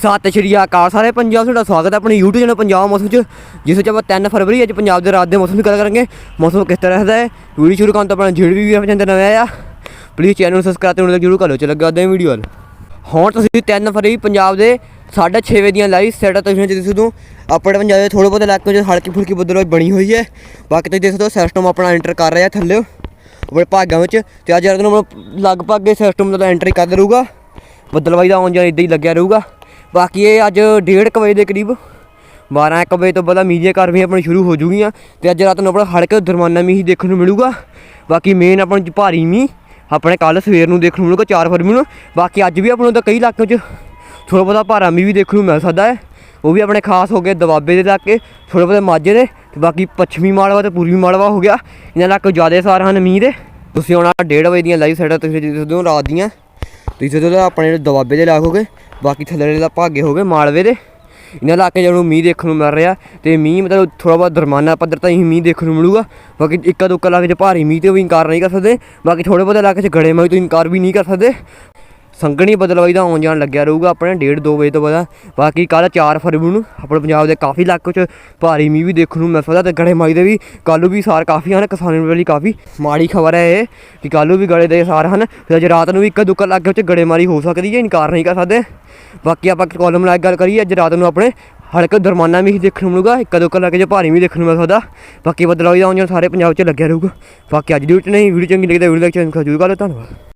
ਸਤਿ ਸ਼੍ਰੀ ਅਕਾਲ, ਸਾਰੇ ਪੰਜਾਬ ਤੁਹਾਡਾ ਸਵਾਗਤ ਹੈ ਆਪਣੇ YouTube ਚੈਨਲ ਪੰਜਾਬ ਮੌਸਮ 'ਚ ਜਿਸ ਵਿੱਚ ਆਪਾਂ 3 ਫਰਵਰੀ ਅੱਜ ਪੰਜਾਬ ਦੇ ਰਾਤ ਦੇ ਮੌਸਮ ਦੀ ਗੱਲ ਕਰਾਂਗੇ। ਮੌਸਮ ਕਿਸ ਤਰ੍ਹਾਂ ਰਹਿੰਦਾ ਹੈ? ਵੀਡੀਓ ਸ਼ੁਰੂ ਕਰਨ ਤੋਂ ਪਹਿਲਾਂ ਜਿਹੜੇ ਵੀ ਵੀਰ ਚੰਦ ਨਵੇਂ ਆ। ਪਲੀਜ਼ ਚੈਨਲ ਨੂੰ ਸਬਸਕ੍ਰਾਈਬ ਤੇ ਜਰੂਰ ਕਰ ਲਓ, ਚਲੋ ਅੱਗੇ ਵਧਦੇ ਵੀਡੀਓ ਵੱਲ। ਹੁਣ ਤੁਸੀਂ 3 ਫਰਵਰੀ ਪੰਜਾਬ ਦੇ 6:30 ਵਜੇ ਦੀਆਂ ਲਾਈਵ ਸੈਟ ਤਸਵੀਰਾਂ ਚ ਦਿਸੂ ਤੋਂ ਆਪਣੇ ਪੰਜਾਬ ਦੇ ਥੋੜੇ ਬਹੁਤ ਇਲਾਕਿਆਂ 'ਚ ਹਲਕੀ ਫੁਲਕੀ ਬੱਦਲਵਾਈ ਬਣੀ ਹੋਈ ਹੈ। ਬਾਕੀ ਤੁਸੀਂ ਦੇਖ ਸਕਦੇ ਹੋ ਸਿਸਟਮ ਆਪਣਾ ਐਂਟਰ ਕਰ ਰਿਹਾ ਥੱਲੇ। ਆਪਣੇ ਭਾਗਾਂ ਵਿੱਚ ਤੇ ਅੱਜ ਰਾਤ ਨੂੰ ਲਗਭਗ ਸਿਸਟਮ ਦਾ ਐਂਟਰੀ ਕਰ ਰਹੂਗਾ। ਬੱਦਲਵਾਈ ਦਾ ਆਉਣ ਜਾਣ ਇਦਾਂ ਹੀ ਲੱਗਿਆ ਰਹੂਗਾ। ਬਾਕੀ ਇਹ ਅੱਜ 1:30 ਵਜੇ ਦੇ ਕਰੀਬ 12 1 ਵਜੇ ਤੋਂ ਬਾਅਦ ਮੀਡੀਆ ਕਾਰਵਾਈਆਂ ਆਪਣੀ ਸ਼ੁਰੂ ਹੋ ਜੂਗੀਆਂ ਤੇ ਅੱਜ ਰਾਤ ਨੂੰ ਆਪਣਾ ਹਲਕੇ ਦਰਮਾਨਾ ਮੀਂਹ ਦੇਖਣ ਨੂੰ ਮਿਲੂਗਾ। ਬਾਕੀ ਮੇਨ ਆਪਾਂ ਨੂੰ ਭਾਰੀ ਮੀਂਹ, ਆਪਣੇ ਕੱਲ ਸਵੇਰ ਨੂੰ ਦੇਖਣ ਨੂੰ ਮਿਲੂਗਾ 4 ਫਰਵਰੀ ਨੂੰ। ਬਾਕੀ ਅੱਜ ਵੀ ਆਪਾਂ ਨੂੰ ਤਾਂ ਕਈ ਇਲਾਕਿਆਂ 'ਚ ਥੋੜਾ ਬਹੁਤਾ ਭਾਰਾ ਮੀਂਹ ਵੀ ਦੇਖਣ ਨੂੰ ਮਿਲ ਸਕਦਾ ਹੈ। ਉਹ ਵੀ ਆਪਣੇ ਖਾਸ ਹੋ ਗਏ ਦਵਾਬੇ ਦੇ ਇਲਾਕੇ ਥੋੜੇ ਬਹੁਤੇ ਮਾਝੇ ਦੇ ਤੇ ਬਾਕੀ ਪੱਛਮੀ ਮਾਲਵਾ ਤੇ ਪੂਰਬੀ ਮਾਲਵਾ ਹੋ ਗਿਆ। ਇਹਨਾਂ ਇਲਾਕੇ ਜ਼ਿਆਦਾ ਸਾਰ ਹਨ ਮੀਂਹ ਦੇ। ਤੁਸੀਂ ਆਉਣਾ 1:30 ਵਜੇ ਦੀਆਂ ਲਾਈਵ ਸਾਈਡਾਂ ਤੁਸੀਂ ਦੇਖ ਸਕਦੇ ਹੋ ਰਾਤ ਦੀਆਂ। ਤੁਸੀਂ ਜਦੋਂ ਆਪਣੇ ਜਿਹੜੇ ਦਵਾਬੇ ਦੇ ਇਲਾਕੇ ਹੋ ਗਏ। ਬਾਕੀ ਥੱਲੇ ਦਾ ਭਾਗੇ ਹੋ ਗਏ ਮਾਲਵੇ ਦੇ। ਇਹਨਾਂ ਇਲਾਕੇ ਜਦੋਂ ਮੀਂਹ ਦੇਖਣ ਨੂੰ ਮਿਲ ਰਿਹਾ ਤੇ ਮੀਂਹ ਮਤਲਬ ਥੋੜਾ ਬਹੁਤ ਦਰਮਾਨਾ ਪੱਧਰ ਤਾਂ ਹੀ ਮੀਂਹ ਦੇਖਣ ਨੂੰ ਮਿਲੂਗਾ। ਬਾਕੀ ਇੱਕਾ ਦੁੱਕਾ ਇਲਾਕੇ 'ਚ ਭਾਰੀ ਮੀਂਹ ਤੇ ਵੀ ਇਨਕਾਰ ਨਹੀਂ ਕਰ ਸਕਦੇ। ਬਾਕੀ ਥੋੜੇ ਬਹੁਤੇ ਇਲਾਕੇ 'ਚ ਗੜੇ ਮੀਂਹ ਤੋਂ ਇਨਕਾਰ ਵੀ ਨਹੀਂ ਕਰ ਸਕਦੇ। ਸੰਘਣੀ ਬਦਲਵਾਈ ਦਾ ਆਉਣ ਜਾਣ ਲੱਗਿਆ ਰਹੂਗਾ ਆਪਣੇ 1:30 2 ਵਜੇ ਤੋਂ ਬਾਅਦ। ਬਾਕੀ ਕੱਲ 4 ਫਰਵਰੀ ਨੂੰ ਆਪਣੇ ਪੰਜਾਬ ਦੇ ਕਾਫੀ ਇਲਾਕੇ 'ਚ ਭਾਰੀ ਮੀਂਹ ਵੀ ਦੇਖਣ ਨੂੰ ਮਿਲ ਸਕਦਾ ਤੇ ਗੜੇ ਮਾਈ ਦੇ ਵੀ। ਕੱਲ੍ਹ ਨੂੰ ਵੀ ਸਾਰ ਕਾਫੀ ਹਨ, ਕਿਸਾਨਾਂ ਲਈ ਕਾਫੀ ਮਾੜੀ ਖਬਰ ਹੈ ਇਹ ਕਿ ਕੱਲ੍ਹ ਨੂੰ ਵੀ ਗੜੇ ਦੇ ਸਾਰ ਹਨ। ਤੇ ਅੱਜ ਰਾਤ ਨੂੰ ਵੀ ਇੱਕ ਦੁੱਕਾ ਇਲਾਕੇ 'ਚ ਗੜੇਮਾਰੀ ਹੋ ਸਕਦੀ ਹੈ, ਇਨਕਾਰ ਨਹੀਂ ਕਰ ਸਕਦੇ। ਬਾਕੀ ਆਪਾਂ ਕਾਲਮ ਨਾਲ ਗੱਲ ਕਰੀਏ, ਅੱਜ ਰਾਤ ਨੂੰ ਆਪਣੇ ਹਲਕਾ ਦਰਮਾਨਾ ਵੀ ਦੇਖਣ ਨੂੰ ਮਿਲੂਗਾ, ਇੱਕ ਦੋ ਲੱਗੇ ਜੇ ਭਾਰੀ ਵੀ ਦੇਖਣ ਨੂੰ ਮਿਲ ਸਕਦਾ। ਬਾਕੀ ਬਦਲਾਅ ਦਾ ਆਉਣ ਜਾਣ ਸਾਰੇ ਪੰਜਾਬ 'ਚ ਲੱਗਿਆ ਰਹੂਗਾ। ਬਾਕੀ ਅੱਜ ਦੀ ਵੀਡੀਓ 'ਚ ਨਹੀਂ ਵੀਡੀਓ ਚੰਗੀ ਲੱਗੀ ਤਾਂ ਵੀਡੀਓ ਲਾਈਕ ਚੈਨਲ ਜਰੂਰ ਕਰ ਲਓ, ਧੰਨਵਾਦ।